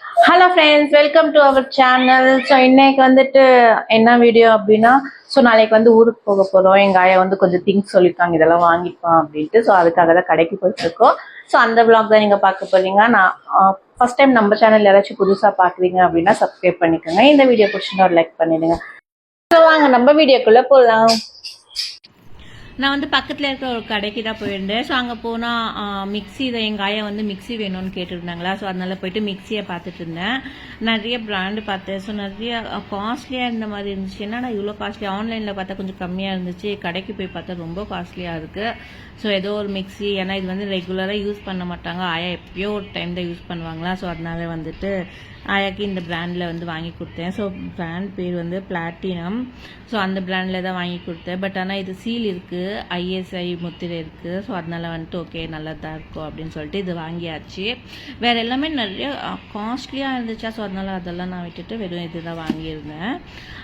Hello friends welcome to our channel so இன்னைக்கு வந்துட்டு என்ன வீடியோ அப்படின்னா ஸோ நாளைக்கு வந்து ஊருக்கு போக போகிறோம் எங்கள் ஆயா வந்து கொஞ்சம் திங்ஸ் சொல்லியிருக்காங்க இதெல்லாம் வாங்கிப்போம் அப்படின்ட்டு. ஸோ அதுக்காக தான் கடைக்கு போயிட்டு இருக்கோம். ஸோ அந்த vlog தான் நீங்கள் பார்க்க போறீங்க. நான் ஃபர்ஸ்ட் டைம் நம்ம சேனல் யாராச்சும் புதுசாக பார்க்குறீங்க அப்படின்னா சப்ஸ்கிரைப் பண்ணிக்கோங்க. இந்த வீடியோ பிடிச்சிருந்தா ஒரு லைக் பண்ணிடுங்க. ஸோ வாங்க நம்ம வீடியோக்குள்ளே போகலாம் நான் வந்து பக்கத்தில் இருக்கிற ஒரு கடைக்கு தான் போயிருந்தேன். ஸோ அங்கே போனால் மிக்ஸி இதை எங்கள் ஆயா வந்து மிக்ஸி வேணும்னு கேட்டிருந்தாங்களா? ஸோ அதனால் போயிட்டு மிக்ஸியை பார்த்துட்டு இருந்தேன். நிறைய பிராண்டு பார்த்தேன். ஸோ நிறைய காஸ்ட்லியாக இருந்த மாதிரி இருந்துச்சு. என்னடா இவ்வளோ காஸ்ட்லி ஆன்லைனில் பார்த்தா கொஞ்சம் கம்மியாக இருந்துச்சு. கடைக்கு போய் பார்த்தா ரொம்ப காஸ்ட்லியாக இருக்குது ஸோ ஏதோ ஒரு மிக்ஸி. ஏன்னா இது வந்து ரெகுலராக யூஸ் பண்ண மாட்டாங்க. ஆயா எப்பயோ ஒரு டைம் தான் யூஸ் பண்ணுவாங்களா? ஸோ அதனால வந்துட்டு ஆயாக்கு இந்த பிராண்டில் வந்து வாங்கி கொடுத்தேன். ஸோ பிராண்ட் பேர் வந்து பிளாட்டினம் ஸோ அந்த பிராண்டில் தான் வாங்கி கொடுத்தேன். பட் ஆனால் இது சீல் இருக்குது ஐஎஸ்ஐ முத்திரை இருக்குது ஸோ அதனால் வந்துட்டு ஓகே நல்லா தான் இருக்கும் அப்படின்னு சொல்லிட்டு இது வாங்கியாச்சு. வேறு எல்லாமே நிறைய காஸ்ட்லியாக இருந்துச்சா? ஸோ அதனால அதெல்லாம் நான் விட்டுட்டு வெறும் இது தான் வாங்கியிருந்தேன்.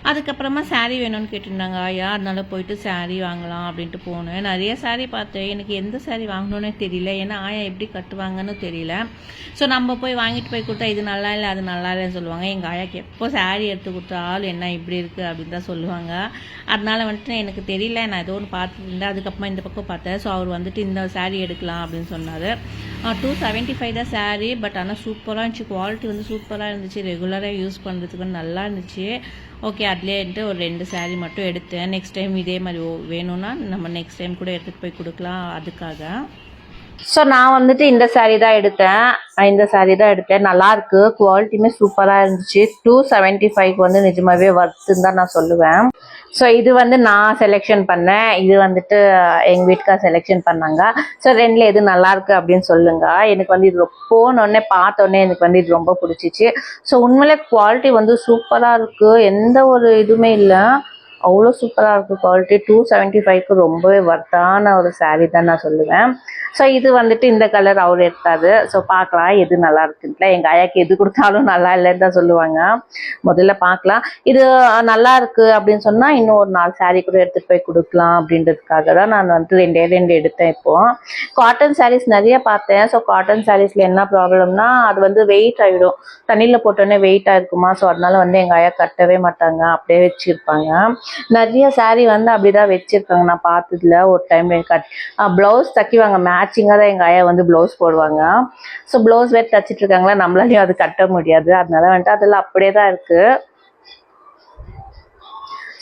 அதுக்கப்புறமா saree வேணும்னு கேட்டிருந்தாங்க. ஆயா அதனால் போயிட்டு saree வாங்கலாம் அப்படின்ட்டு போனேன். நிறைய சேரீ பார்த்தேன். எனக்கு எந்த saree வாங்கணுன்னே தெரியல. ஏன்னா ஆயா எப்படி கட்டுவாங்கன்னு தெரியல. ஸோ நம்ம போய் வாங்கிட்டு போய் கொடுத்தா இது நல்லா இல்லை அது நல்லா இல்லைன்னு சொல்லுவாங்க. எங்கள் ஆயாக்கு எப்போ saree எடுத்து கொடுத்தாலும் என்ன இப்படி இருக்குது அப்படின்னு தான் சொல்லுவாங்க. அதனால வந்துட்டு எனக்கு தெரியல. நான் ஏதோ ஒன்று பார்த்துருந்தேன். இருந்தேன் அதுக்கப்புறமா இந்த பக்கம் பார்த்தேன். ஸோ அவர் வந்துட்டு இந்த சாரீ எடுக்கலாம் அப்படின்னு சொன்னார். டூ செவன்ட்டி ஃபைவ் தான் சாரீ பட் ஆனால் சூப்பராக இருந்துச்சு. குவாலிட்டி வந்து சூப்பராக இருந்துச்சு. ரெகுலராக யூஸ் பண்ணுறதுக்கு நல்லா இருந்துச்சு. ஓகே அதுலேன்ட்டு ஒரு ரெண்டு சாரீ மட்டும் எடுத்தேன். நெக்ஸ்ட் டைம் இதே மாதிரி ஓ- வேணும்னா நம்ம நெக்ஸ்ட் டைம் கூட எடுத்துகிட்டு போய் கொடுக்கலாம். அதுக்காக. ஸோ நான் வந்துட்டு இந்த சாரீ தான் எடுத்தேன். இந்த சாரீ தான் எடுத்தேன். நல்லா இருக்கு. குவாலிட்டியுமே சூப்பராக இருந்துச்சு. டூ செவன்ட்டி ஃபைவ்க்கு வந்து நிஜமாவே ஒர்த்துன்னு தான் நான் சொல்லுவேன். ஸோ இது வந்து நான் செலெக்ஷன் பண்ணேன். இது வந்துட்டு எங்கள் வீட்டுக்கார் செலெக்ஷன் பண்ணாங்க. ஸோ ரெண்டில் எது நல்லா இருக்கு அப்படின்னு சொல்லுங்க. எனக்கு வந்து இது போனோடனே பார்த்தோன்னே எனக்கு வந்து இது ரொம்ப பிடிச்சிச்சு. ஸோ உண்மையிலே குவாலிட்டி வந்து சூப்பராக இருக்கு. எந்த ஒரு இதுவுமே இல்லை. அவ்வளோ சூப்பராக இருக்குது குவாலிட்டி டூ செவன்ட்டி ஃபைவ்க்கு ரொம்பவே ஒர்த்தான ஒரு சாரீ தான் நான் சொல்லுவேன். ஸோ இது வந்துட்டு இந்த கலர் அவர் எடுத்தாரு. ஸோ பார்க்கலாம் எது நல்லா இருக்குன்ட்டுல எங்கள் ஆயாக்கு எது கொடுத்தாலும் நல்லா இல்லைன்னு தான் சொல்லுவாங்க. முதல்ல பார்க்கலாம். இது நல்லா இருக்கு அப்படின்னு சொன்னால் இன்னும் ஒரு நாலு சாரீ கூட எடுத்துகிட்டு போய் கொடுக்கலாம் அப்படின்றதுக்காக தான் நான் வந்து ரெண்டே ரெண்டு எடுத்தேன் இப்போ. காட்டன் சாரீஸ் நிறைய பார்த்தேன். ஸோ காட்டன் சாரீஸில் என்ன ப்ராப்ளம்னா அது வந்து வெயிட் ஆகிடும் தண்ணியில் போட்டோன்னே வெயிட்டாக இருக்குமா ஸோ அதனால வந்து எங்கள் ஆயா கட்டவே மாட்டாங்க. அப்படியே வச்சுருப்பாங்க. நிறைய saree வந்து அப்படிதான் வச்சிருக்காங்க. நான் பார்த்ததுல ஒரு டைம் கட் ப்ளவுஸ் தைக்குவாங்க. மேட்சிங்காக தான் எங்கள் ஆயா வந்து ப்ளவுஸ் போடுவாங்க. ஸோ ப்ளவுஸ் வேறு தச்சிட்டு இருக்காங்களா? நம்மளாலையும் அது கட்ட முடியாது. அதனால வந்துட்டு அதெல்லாம் அப்படியே தான் இருக்கு.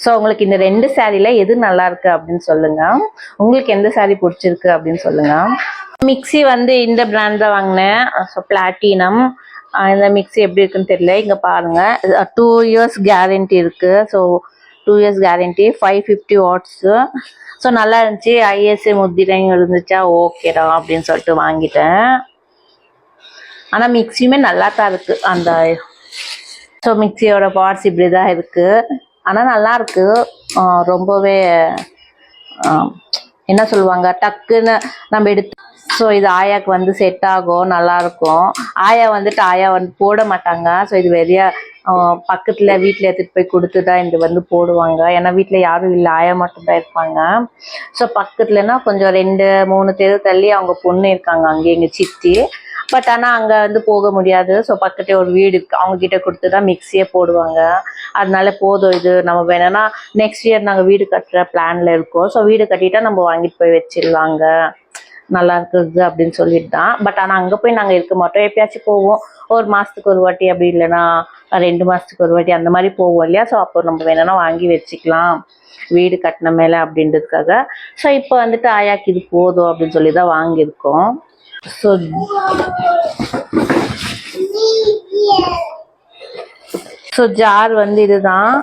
ஸோ உங்களுக்கு இந்த ரெண்டு சாரியில் எது நல்லா இருக்கு அப்படின்னு சொல்லுங்க. உங்களுக்கு எந்த சாரி பிடிச்சிருக்கு அப்படின்னு சொல்லுங்க. மிக்ஸி வந்து இந்த பிராண்ட் தான் வாங்கினேன். ஸோ பிளாட்டினம் இந்த மிக்ஸி எப்படி இருக்குன்னு தெரியல. இங்கே பாருங்க. டூ இயர்ஸ் கேரண்டி இருக்கு. So two years guarantee five fifty watts so நல்லா இருந்துச்சு. ஐஎஸ்ஏ முத்திரையும் இருந்துச்சா? ஓகேடா அப்படின்னு சொல்லிட்டு வாங்கிட்டேன். ஆனால் மிக்ஸியுமே நல்லா தான் இருக்குது அந்த ஸோ மிக்சியோட பார்ட்ஸ் இப்படி தான் இருக்குது ஆனால் நல்லாயிருக்கு ரொம்பவே என்ன சொல்லுவாங்க? டக்குன்னு நம்ம எடுத்து ஸோ இது ஆயாக்கு வந்து செட் ஆகும். நல்லாயிருக்கும் ஆயா வந்துட்டு ஆயா வந்து போட மாட்டாங்க. ஸோ இது வெளியே பக்கத்துல வீட்டில் எடுத்துட்டு போய் கொடுத்து தான் இது வந்து போடுவாங்க. ஏன்னா வீட்டில் யாரும் இல்லை ஆயா மட்டும்தான் இருப்பாங்க. ஸோ பக்கத்துலனா கொஞ்சம் ரெண்டு மூணு தெரு தள்ளி அவங்க பொண்ணு இருக்காங்க. அங்கே எங்கள் சித்தி. பட் ஆனால் அங்கே வந்து போக முடியாது. ஸோ பக்கத்தே ஒரு வீடு இருக்கு. அவங்க கிட்ட கொடுத்து தான் மிக்சியே போடுவாங்க. அதனால போதும் இது நம்ம வேணும்னா நெக்ஸ்ட் இயர் நாங்கள் வீடு கட்டுற பிளான்ல இருக்கோம். ஸோ வீடு கட்டிட்டா நம்ம வாங்கிட்டு போய் வச்சிடலாங்க நல்லா இருக்குது அப்படின்னு சொல்லிட்டு தான் பட் ஆனால் அங்கே போய் நாங்கள் இருக்க மாட்டோம். எப்பயாச்சும் போவோம். ஒரு மாதத்துக்கு ஒரு வாட்டி அப்படி இல்லைன்னா ரெண்டு மாதத்துக்கு ஒரு வாட்டி அந்த மாதிரி போவோம் இல்லையா? ஸோ அப்போ நம்ம வேணும்னா வாங்கி வச்சுக்கலாம். வீடு கட்டின மேலே அப்படின்றதுக்காக. ஸோ இப்போ வந்துட்டு ஆயாக்கு இது போதும் அப்படின்னு சொல்லி தான் வாங்கியிருக்கோம். ஸோ ஸோ ஜார் வந்து இதுதான்.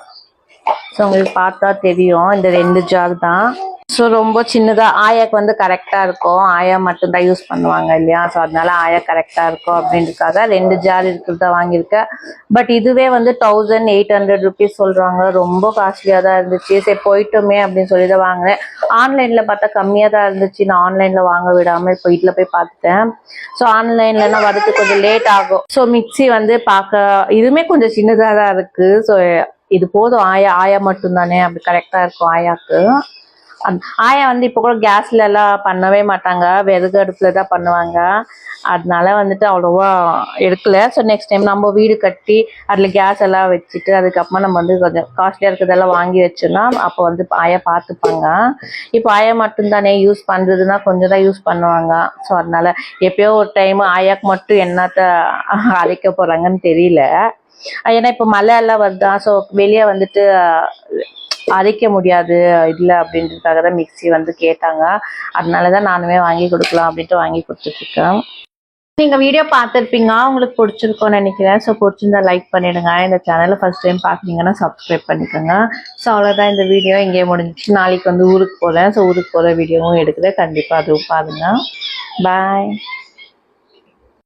ஸோ உங்களுக்கு பார்த்தா தெரியும். இந்த ரெண்டு ஜார் தான். ஸோ ரொம்ப சின்னதாக ஆயாக்கு வந்து கரெக்டாக இருக்கும். ஆயா மட்டும்தான் யூஸ் பண்ணுவாங்க இல்லையா? ஸோ அதனால ஆயா கரெக்டாக இருக்கும் அப்படின்றதுக்காக ரெண்டு ஜார் இருக்கிறத வாங்கியிருக்கேன் பட் இதுவே வந்து தௌசண்ட் எயிட் ஹண்ட்ரட் ருபீஸ் சொல்கிறாங்க ரொம்ப காஸ்ட்லியாக தான் இருந்துச்சு. சரி போயிட்டோமே அப்படின்னு சொல்லி தான் வாங்கினேன் ஆன்லைனில் பார்த்தா கம்மியாக தான் இருந்துச்சு. நான் ஆன்லைனில் வாங்க விடாமல் இப்போ வீட்டில் போய் பார்த்துட்டேன். ஸோ ஆன்லைன்லன்னா வரதுக்கு கொஞ்சம் லேட் ஆகும். ஸோ மிக்ஸி வந்து பார்க்க இதுவுமே கொஞ்சம் சின்னதாக தான் இருக்குது ஸோ இது போதும். ஆயா ஆயா மட்டும்தானே. அப்படி கரெக்டாக இருக்கும் ஆயாக்கு. ஆயா வந்து இப்போ கூட கேஸ்ல எல்லாம் பண்ணவே மாட்டாங்க. விறகு அடுப்புல தான் பண்ணுவாங்க. அதனால வந்துட்டு அவ்வளோவா எடுக்கல. ஸோ நெக்ஸ்ட் டைம் நம்ம வீடு கட்டி அதில் கேஸ் எல்லாம் வச்சுட்டு அதுக்கப்புறமா நம்ம வந்து கொஞ்சம் காஸ்ட்லியாக இருக்கிறதெல்லாம் வாங்கி வச்சோம்னா அப்போ வந்து ஆயா பார்த்துப்பாங்க இப்போ ஆயா மட்டும்தானே யூஸ் பண்ணுறதுன்னா கொஞ்சம் தான் யூஸ் பண்ணுவாங்க. ஸோ அதனால எப்பயோ ஒரு டைம் ஆயாக்கு மட்டும் என்னத்த அரைக்க போகிறாங்கன்னு தெரியல. ஏன்னா இப்போ மழை எல்லாம் வருதா? ஸோ வெளியே வந்துட்டு அரைக்க முடியாது இல்லை அப்படின்றதுக்காக தான் மிக்ஸி வந்து கேட்டாங்க. அதனால தான் நானுமே வாங்கி கொடுக்கலாம் அப்படின்ட்டு வாங்கி கொடுத்துட்ருக்கேன். நீங்கள் வீடியோ பார்த்துருப்பீங்க உங்களுக்கு பிடிச்சிருக்கோன்னு நினைக்கிறேன். ஸோ பிடிச்சிருந்தா லைக் பண்ணிடுங்க. இந்த சேனலை ஃபஸ்ட் டைம் பார்க்குறீங்கன்னா சப்ஸ்கிரைப் பண்ணிக்கோங்க. ஸோ அவ்வளோதான் இந்த வீடியோ இங்கே முடிஞ்சிச்சு நாளைக்கு வந்து ஊருக்கு போகிறேன் ஸோ ஊருக்கு போகிற வீடியோவும் எடுக்கிறேன். கண்டிப்பாக அதுவும் பாருங்க. பாய்